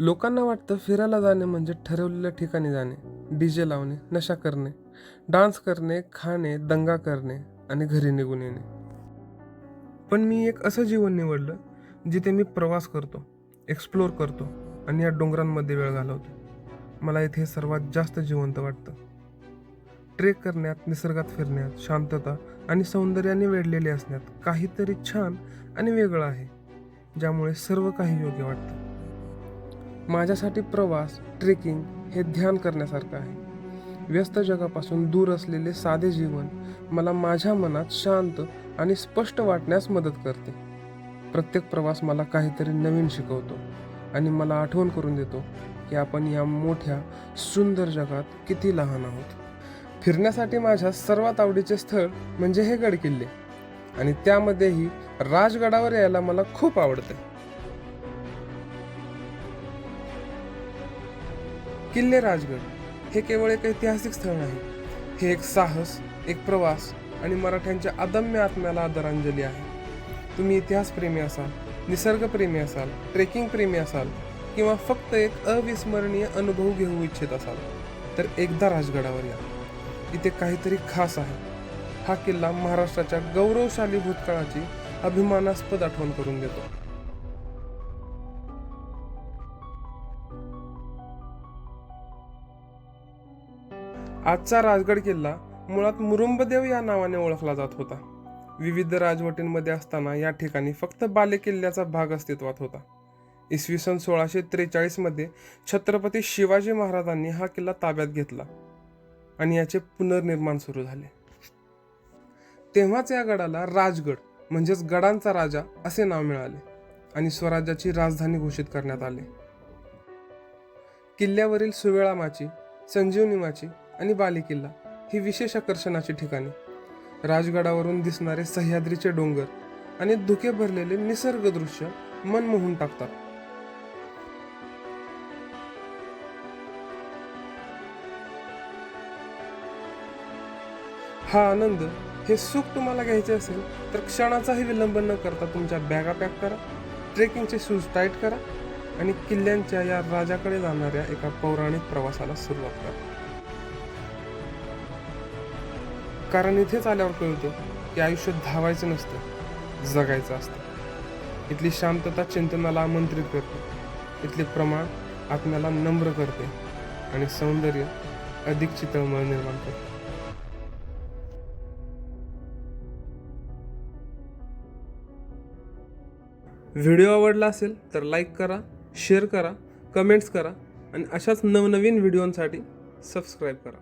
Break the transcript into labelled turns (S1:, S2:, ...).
S1: लोकांना वाटतं फिरायला जाणे म्हणजे ठरवलेल्या ठिकाणी जाणे डी जे लावणे नशा करणे डान्स करणे खाणे दंगा करणे आणि घरी निघून येणे. पण मी एक असं जीवन निवडलं जिथे मी प्रवास करतो एक्सप्लोर करतो आणि या डोंगरांमध्ये वेळ घालवतो. मला इथे सर्वात जास्त जिवंत वाटतं. ट्रेक करण्यात निसर्गात फिरण्यात शांतता आणि सौंदर्याने वेढलेले असण्यात काहीतरी छान आणि वेगळं आहे ज्यामुळे सर्व काही योग्य वाटतं. माझ्यासाठी प्रवास ट्रेकिंग हे ध्यान करण्यासारखं आहे. व्यस्त जगापासून दूर असलेले साधे जीवन मला माझ्या मनात शांत आणि स्पष्ट वाटण्यास मदत करते. प्रत्येक प्रवास मला काहीतरी नवीन शिकवतो आणि मला आठवण करून देतो की आपण या मोठ्या सुंदर जगात किती लहान आहोत. फिरण्यासाठी माझ्या सर्वात आवडीचे स्थळ म्हणजे हे गडकिल्ले आणि त्यामध्येही राजगडावर यायला मला खूप आवडते. किल्ले राजगड हे केवळ एक ऐतिहासिक स्थळ नाही. हे एक साहस एक प्रवास आणि मराठ्यांच्या अदम्य आत्म्याला आदरांजली आहे. तुम्ही इतिहासप्रेमी असाल निसर्गप्रेमी असाल ट्रेकिंग प्रेमी असाल किंवा फक्त एक अविस्मरणीय अनुभव घेऊ इच्छित असाल तर एकदा राजगडावर या. इथे काहीतरी खास आहे. हा किल्ला महाराष्ट्राच्या गौरवशाली भूतकाळाची अभिमानास्पद आठवण करून देतो. आजचा राजगड किल्ला मुळात मुरुंबदेव या नावाने ओळखला जात होता. विविध राजवटींमध्ये असताना या ठिकाणी फक्त बालेकिल्ल्याचा भाग अस्तित्वात होता. इसवी सन सोळाशे त्रेचाळीसमध्ये छत्रपती शिवाजी महाराजांनी हा किल्ला ताब्यात घेतला आणि याचे पुनर्निर्माण सुरू झाले. तेव्हाच या गडाला राजगड म्हणजेच गडांचा राजा असे नाव मिळाले आणि स्वराज्याची राजधानी घोषित करण्यात आले. किल्ल्यावरील सुवेळा माची संजीवनी माची आणि बालेकिल्ला ही विशेष आकर्षणाची ठिकाणे. राजगडावरून दिसणारे सह्याद्रीचे डोंगर आणि धुके भरलेले निसर्ग दृश्य मन मोहून टाकतात. हा आनंद हे सुख तुम्हाला घ्यायचे असेल तर क्षणाचाही विलंब न करता तुमच्या बॅगा पॅक करा ट्रेकिंगचे शूज टाईट करा आणि किल्ल्यांच्या या राजाकडे जाणाऱ्या एका पौराणिक प्रवासाला सुरुवात करा. कारण इथेच आल्यावर कळतं की आयुष्यात धावायचं नसतं जगायचं असतं. इथली शांतता चिंतनाला आमंत्रित करते. इथले प्रमाण आत्म्याला नम्र करते आणि सौंदर्य अधिक चितळमळ निर्माण करते. व्हिडिओ आवडला असेल तर लाईक करा शेअर करा कमेंट्स करा आणि अशाच नवनवीन व्हिडिओंसाठी सबस्क्राईब करा.